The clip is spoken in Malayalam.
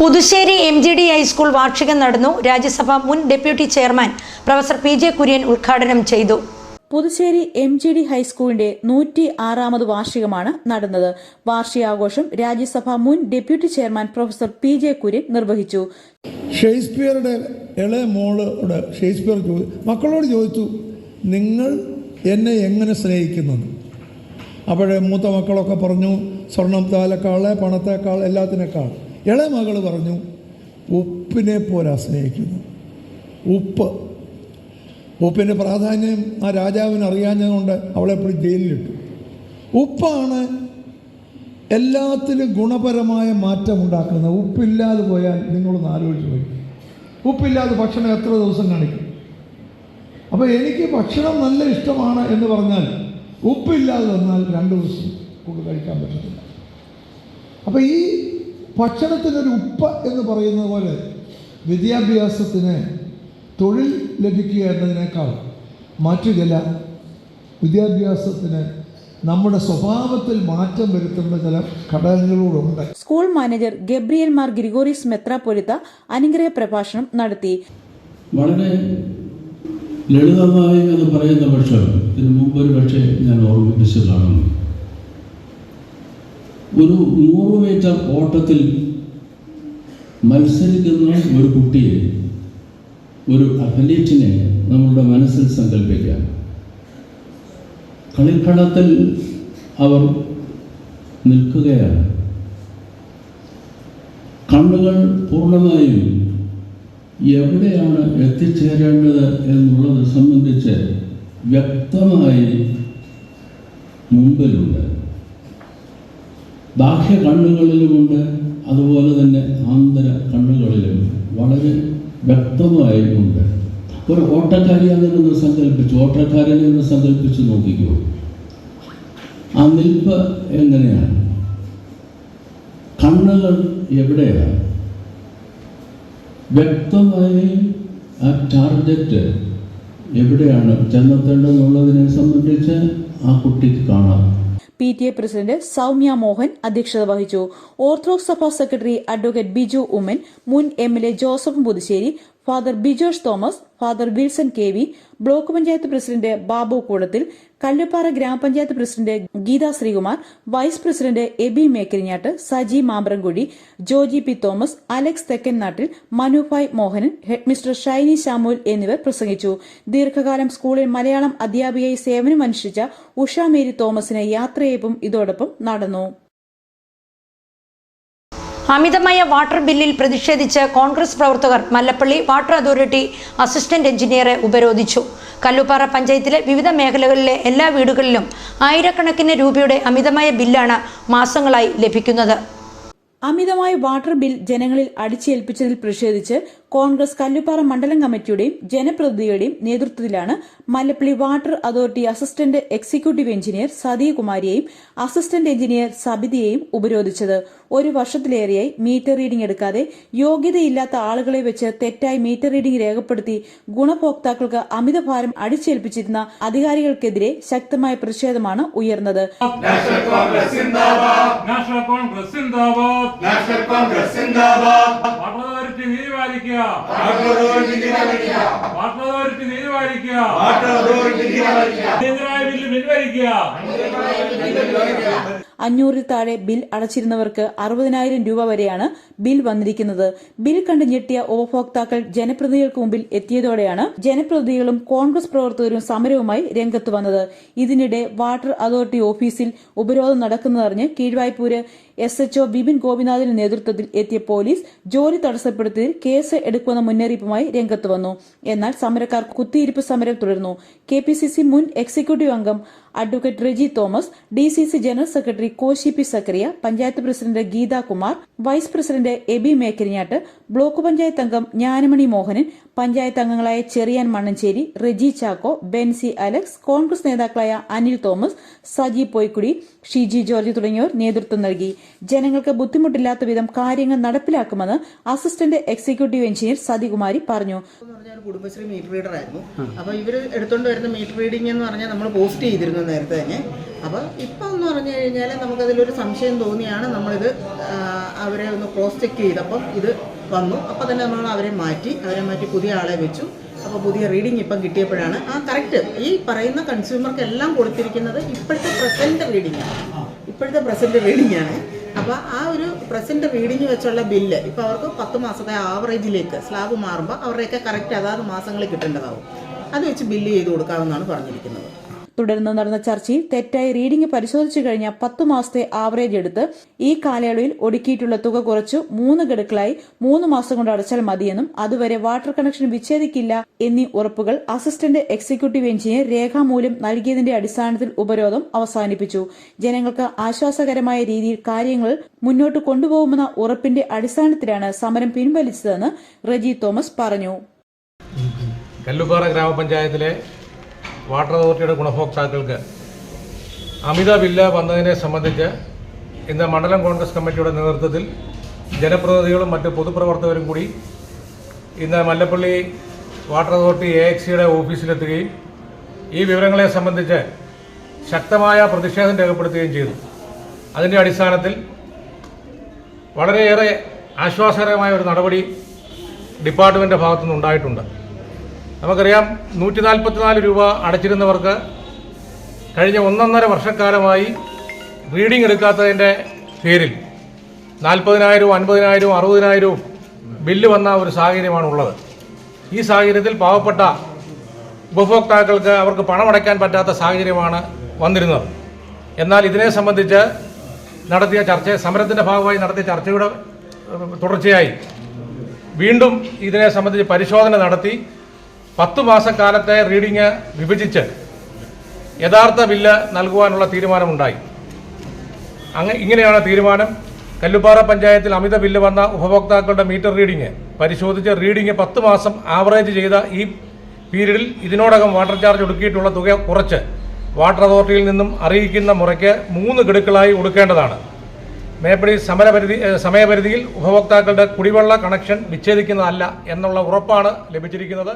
Puthussery M G D high school വാർഷികം നടന്നു. രാജ്യസഭ മുൻ deputy chairman professor P J Kurian ഉദ്ഘാടനം ചെയ്തു. പുതുശ്ശേരി എം ജി ഡി ഹൈസ്കൂളിന്റെ നൂറ്റി ആറാമത് വാർഷികമാണ് നടന്നത്. വാർഷികാഘോഷം രാജ്യസഭ മുൻ deputy chairman professor P J Kurian നിർവഹിച്ചു. ഷേക്സ്പിയറുടെ ഇളയ മോളോട് ഷേക്സ്പിയർ മക്കളോട് ചോദിച്ചു നിങ്ങൾ എന്നെ എങ്ങനെ സ്നേഹിക്കുന്നത്? അപ്പോഴേ മൂത്ത മക്കളൊക്കെ പറഞ്ഞു സ്വർണം താലക്കാൾ പണത്തേക്കാൾ എല്ലാത്തിനേക്കാൾ ഇളയ മകൾ പറഞ്ഞു ഉപ്പിനെ പോലെ സ്നേഹിക്കുന്നു. ഉപ്പ്. ഉപ്പിന്റെ പ്രാധാന്യം ആ രാജാവിന് അറിയാഞ്ഞതുകൊണ്ട് അവളെ എപ്പോഴും ജയിലിലിട്ടു. ഉപ്പാണ് എല്ലാത്തിലും ഗുണപരമായ മാറ്റം ഉണ്ടാക്കുന്നത് ഉപ്പില്ലാതെ പോയാൽ നിങ്ങളൊന്ന് ആലോചിച്ച് പോയി ഉപ്പില്ലാതെ ഭക്ഷണം എത്ര ദിവസം കാണിക്കും? അപ്പോൾ എനിക്ക് ഭക്ഷണം നല്ല ഇഷ്ടമാണ് എന്ന് പറഞ്ഞാൽ ഉപ്പില്ലാതെ വന്നാൽ രണ്ട് ദിവസം കൂടുതൽ കഴിക്കാൻ പറ്റത്തില്ല. അപ്പോൾ ഈ ഭക്ഷണത്തിനൊരു ഉപ്പ് എന്ന് പറയുന്നത് പോലെ വിദ്യാഭ്യാസത്തിന് തൊഴിൽ ലഭിക്കുക എന്നതിനേക്കാൾ മറ്റു ചില വിദ്യാഭ്യാസത്തിന് നമ്മുടെ സ്വഭാവത്തിൽ മാറ്റം വരുത്തുന്ന ചില ഘടകങ്ങളോടുണ്ട് school manager Gabriel Mar Gregorios മെത്രാപൊലിത്ത അനുഗ്രഹ പ്രഭാഷണം നടത്തി. വളരെ ലളിതമായി എന്ന് പറയുന്ന പക്ഷം ഇതിനു മുമ്പ് ഒരു പക്ഷേ ഞാൻ ഓർമ്മിപ്പിച്ചു കാണുന്നു ഒരു നൂറ് മീറ്റർ ഓട്ടത്തിൽ മത്സരിക്കുന്ന ഒരു കുട്ടിയെ ഒരു അത്ലീറ്റിനെ നമ്മളുടെ മനസ്സിൽ സങ്കല്പിക്കാം കളിക്കളത്തിൽ അവർ നിൽക്കുകയാണ്. കണ്ണുകൾ പൂർണമായും എവിടെയാണ് എത്തിച്ചേരേണ്ടത് എന്നുള്ളത് സംബന്ധിച്ച് വ്യക്തമായി മുമ്പിലുണ്ട്. ബാഹ്യ കണ്ണുകളിലുമുണ്ട് അതുപോലെ തന്നെ ആന്തര കണ്ണുകളിലും വളരെ വ്യക്തമായി ഉണ്ട് ഒരു ഓട്ടക്കാരിയാണെന്ന് സങ്കല്പിച്ചു ഓട്ടക്കാരനെ ഒന്ന് സങ്കല്പിച്ച് നോക്കിക്കോ. ആ നിൽപ്പ് എങ്ങനെയാണ്? കണ്ണുകൾ എവിടെയാണ്? വ്യക്തമായി ആ ടാർഗറ്റ് എവിടെയാണ്? ചെന്നെത്തേണ്ടതെന്നുള്ളതിനെ സംബന്ധിച്ച് ആ കുട്ടിക്ക് കാണാം. P T A president Soumya Mohan അധ്യക്ഷത വഹിച്ചു. ഓർത്തഡോക്സ് സഭാ സെക്രട്ടറി അഡ്വക്കേറ്റ് ബിജു ഉമ്മൻ മുൻ M L A Joseph Puthussery father Bijosh Thomas father Wilson K V block panchayat president Babu Koodathil Kalluppara ഗ്രാമപഞ്ചായത്ത് president Geetha Sreekumar vice president Abi Mekkarinjattu Saji Mambramkudy Joji P Thomas Alex തെക്കൻ നാട്ടിൽ മനുഭായ് മോഹനൻ ഹെഡ്മിസ്റ്റർ ഷൈനി ശാമുൽ എന്നിവർ പ്രസംഗിച്ചു. ദീർഘകാലം സ്കൂളിൽ മലയാളം അധ്യാപികയായി സേവനമനുഷ്ഠിച്ച ഉഷ മേരി തോമസിന് യാത്രയയപ്പും ഇതോടൊപ്പം നടന്നു. അമിതമായ വാട്ടർ ബില്ലിൽ പ്രതിഷേധിച്ച് കോൺഗ്രസ് പ്രവർത്തകർ മല്ലപ്പള്ളി വാട്ടർ അതോറിറ്റി അസിസ്റ്റന്റ് എഞ്ചിനീയറെ ഉപരോധിച്ചു. കല്ലുപ്പാറ പഞ്ചായത്തിലെ വിവിധ മേഖലകളിലെ എല്ലാ വീടുകളിലും ആയിരക്കണക്കിന് രൂപയുടെ അമിതമായ ബില്ലാണ് മാസങ്ങളായി ലഭിക്കുന്നത്. അമിതമായ വാട്ടർ ബിൽ ജനങ്ങളിൽ അടിച്ചേൽപ്പിച്ചതിൽ പ്രതിഷേധിച്ച് കോൺഗ്രസ് കല്ലുപാറ മണ്ഡലം കമ്മിറ്റിയുടെയും ജനപ്രതിനിധിയുടെയും നേതൃത്വത്തിലാണ് Mallappally water authority assistant executive engineer സതീകുമാരിയെയും assistant engineer സബിതയെയും ഉപരോധിച്ചത്. ഒരു വർഷത്തിലേറെയായി മീറ്റർ റീഡിംഗ് എടുക്കാതെ യോഗ്യതയില്ലാത്ത ആളുകളെ വെച്ച് തെറ്റായി മീറ്റർ റീഡിംഗ് രേഖപ്പെടുത്തി ഗുണഭോക്താക്കൾക്ക് അമിതഭാരം അടിച്ചേൽപ്പിച്ചിരുന്ന അധികാരികൾക്കെതിരെ ശക്തമായ പ്രതിഷേധമാണ് ഉയർന്നത്. നാഷണൽ കോൺഗ്രസ് സിന്ദാബാദ്. വാട്ടർ അതോറിറ്റി നീതി പാലിക്കുക വാട്ടർ അതോറിറ്റി വാട്ടർ അതോറിറ്റി നീതി പാലിക്കുക വാട്ടർ അതോറിറ്റി തീരുമാനിക്കുക അടിയന്തരമായ ബില്ല് പിൻവലിക്കുക. അഞ്ഞൂറിൽ താഴെ ബിൽ അടച്ചിരുന്നവർക്ക് അറുപതിനായിരം രൂപ വരെയാണ് ബിൽ വന്നിരിക്കുന്നത്. ബിൽ കണ്ട് ഞെട്ടിയ ഉപഭോക്താക്കൾ ജനപ്രതിനിധികൾക്ക് മുമ്പിൽ എത്തിയതോടെയാണ് ജനപ്രതിനിധികളും കോൺഗ്രസ് പ്രവർത്തകരും സമരവുമായി രംഗത്ത് വന്നത്. ഇതിനിടെ വാട്ടർ അതോറിറ്റി ഓഫീസിൽ ഉപരോധം നടക്കുന്നതറിഞ്ഞ് Keezhvaipur S H O Bipin ഗോപിനാഥിന്റെ നേതൃത്വത്തിൽ എത്തിയ പോലീസ് ജോലി തടസ്സപ്പെടുത്തിയതിൽ കേസ് എടുക്കുമെന്ന മുന്നറിയിപ്പുമായി രംഗത്ത് വന്നു. എന്നാൽ സമരക്കാർ കുത്തിയിരിപ്പ് സമരം തുടർന്നു. കെ മുൻ എക്സിക്യൂട്ടീവ് അംഗം advocate Reji Thomas D C C general secretary Koshy P Zachariah panchayat president Geethakumar vice president Eby Mekkarinjattu block panchayat അംഗം ജ്ഞാനമണി മോഹനൻ പഞ്ചായത്ത് അംഗങ്ങളായ ചെറിയാൻ മണ്ണഞ്ചേരി റെജി ചാക്കോ ബെൻസി അലക്സ് കോൺഗ്രസ് നേതാക്കളായ അനിൽ തോമസ് സജി പോയ്ക്കുടി ഷിജി ജോർജ് തുടങ്ങിയവർ നേതൃത്വം നൽകി. ജനങ്ങൾക്ക് ബുദ്ധിമുട്ടില്ലാത്ത വിധം കാര്യങ്ങൾ നടപ്പിലാക്കുമെന്ന് അസിസ്റ്റന്റ് എക്സിക്യൂട്ടീവ് എഞ്ചിനീയർ സതികുമാരി പറഞ്ഞു. കുടുംബശ്രീ മീറ്റർ റീഡർ ആയിരുന്നു. അപ്പോൾ ഇവർ എടുത്തുകൊണ്ട് വരുന്ന മീറ്റർ റീഡിംഗ് എന്ന് പറഞ്ഞാൽ നമ്മൾ പോസ്റ്റ് ചെയ്തിരുന്നു നേരത്തെ തന്നെ. അപ്പോൾ ഇപ്പം എന്ന് പറഞ്ഞു കഴിഞ്ഞാൽ നമുക്കതിലൊരു സംശയം തോന്നിയാണ് നമ്മളിത് അവരെ ഒന്ന് ക്രോസ് ചെക്ക് ചെയ്തപ്പം ഇത് വന്നു. അപ്പോൾ തന്നെ നമ്മൾ അവരെ മാറ്റി അവരെ മാറ്റി പുതിയ ആളെ വെച്ചു. അപ്പോൾ പുതിയ റീഡിംഗ് ഇപ്പം കിട്ടിയപ്പോഴാണ്. ആ കറക്റ്റ് ഈ പറയുന്ന കൺസ്യൂമർക്ക് എല്ലാം കൊടുത്തിരിക്കുന്നത് ഇപ്പോഴത്തെ പ്രസന്റ് റീഡിംഗ് ആണ്. ഇപ്പോഴത്തെ പ്രസന്റ് റീഡിംഗ് ആണ്. അപ്പോൾ ആ ഒരു പ്രസന്റ് റീഡിങ് വെച്ചുള്ള ബില്ല് ഇപ്പോൾ അവർക്ക് പത്ത് മാസത്തെ ആവറേജിലേക്ക് സ്ലാബ് മാറുമ്പോൾ അവരുടെയൊക്കെ കറക്റ്റ് അതാത് മാസങ്ങളിൽ കിട്ടേണ്ടതാവും. അത് വെച്ച് ബില്ല് ചെയ്ത് കൊടുക്കാമെന്നാണ് പറഞ്ഞിരിക്കുന്നത്. തുടർന്ന് നടന്ന ചർച്ചയിൽ തെറ്റായി റീഡിംഗ് പരിശോധിച്ചു കഴിഞ്ഞ പത്തു മാസത്തെ ആവറേജ് എടുത്ത് ഈ കാലയളവിൽ ഒടുക്കിയിട്ടുള്ള തുക കുറച്ചു മൂന്ന് ഗഡുക്കളായി മൂന്ന് മാസം കൊണ്ട് അടച്ചാൽ മതിയെന്നും അതുവരെ വാട്ടർ കണക്ഷൻ വിച്ഛേദിക്കില്ല എന്നീ ഉറപ്പുകൾ അസിസ്റ്റന്റ് എക്സിക്യൂട്ടീവ് എഞ്ചിനീയർ രേഖാമൂലം നൽകിയതിന്റെ അടിസ്ഥാനത്തിൽ ഉപരോധം അവസാനിപ്പിച്ചു. ജനങ്ങൾക്ക് ആശ്വാസകരമായ രീതിയിൽ കാര്യങ്ങൾ മുന്നോട്ട് കൊണ്ടുപോകുമെന്ന ഉറപ്പിന്റെ അടിസ്ഥാനത്തിലാണ് സമരം പിൻവലിച്ചതെന്ന് റജി തോമസ് പറഞ്ഞു. കല്ലുപാറ ഗ്രാമപഞ്ചായത്തിലെ വാട്ടർ അതോറിറ്റിയുടെ ഗുണഭോക്താക്കൾക്ക് അമിത ബില്ല് വന്നതിനെ സംബന്ധിച്ച് ഇന്ന് മണ്ഡലം കോൺഗ്രസ് കമ്മിറ്റിയുടെ നേതൃത്വത്തിൽ ജനപ്രതിനിധികളും മറ്റ് പൊതുപ്രവർത്തകരും കൂടി ഇന്ന് Mallappally water authority A X സിയുടെ ഓഫീസിലെത്തുകയും ഈ വിവരങ്ങളെ സംബന്ധിച്ച് ശക്തമായ പ്രതിഷേധം രേഖപ്പെടുത്തുകയും ചെയ്തു. അതിന്റെ അടിസ്ഥാനത്തിൽ വളരെയേറെ ആശ്വാസകരമായ ഒരു നടപടി ഡിപ്പാർട്ട്മെന്റ് ഭാഗത്തുനിന്ന് ഉണ്ടായിട്ടുണ്ട് നമുക്കറിയാം നൂറ്റി നാൽപ്പത്തിനാല് രൂപ അടച്ചിരുന്നവർക്ക് കഴിഞ്ഞ ഒന്നൊന്നര വർഷക്കാലമായി റീഡിംഗ് എടുക്കാത്തതിന്റെ പേരിൽ നാൽപ്പതിനായിരവും അൻപതിനായിരവും അറുപതിനായിരവും ബില്ല് വന്ന ഒരു സാഹചര്യമാണ് ഉള്ളത് ഈ സാഹചര്യത്തിൽ പാവപ്പെട്ട ഉപഭോക്താക്കൾക്ക് അവർക്ക് പണമടയ്ക്കാൻ പറ്റാത്ത സാഹചര്യമാണ് വന്നിരുന്നത്. എന്നാൽ ഇതിനെ സംബന്ധിച്ച് നടത്തിയ ചർച്ച സമരത്തിന്റെ ഭാഗമായി നടത്തിയ ചർച്ചയുടെ തുടർച്ചയായി വീണ്ടും ഇതിനെ സംബന്ധിച്ച് പരിശോധന നടത്തി പത്തു മാസക്കാലത്തെ റീഡിങ് വിഭജിച്ച് യഥാർത്ഥ ബില്ല് നൽകുവാനുള്ള തീരുമാനമുണ്ടായി. അങ്ങ് ഇങ്ങനെയാണ് തീരുമാനം. കല്ലുപാറ പഞ്ചായത്തിൽ അമിത ബില്ല് വന്ന ഉപഭോക്താക്കളുടെ മീറ്റർ റീഡിങ് പരിശോധിച്ച് റീഡിങ് പത്ത് മാസം ആവറേജ് ചെയ്ത ഈ പീരീഡിൽ ഇതിനോടകം വാട്ടർ ചാർജ് ഒടുക്കിയിട്ടുള്ള തുക കുറച്ച് വാട്ടർ അതോറിറ്റിയിൽ നിന്നും അറിയിക്കുന്ന മുറയ്ക്ക് മൂന്ന് ഗഡുക്കളായി ഒടുക്കേണ്ടതാണ്. മേപ്പടി സമരപരിധി സമയപരിധിയിൽ ഉപഭോക്താക്കളുടെ കുടിവെള്ള കണക്ഷൻ വിച്ഛേദിക്കുന്നതല്ല എന്നുള്ള ഉറപ്പാണ് ലഭിച്ചിരിക്കുന്നത്.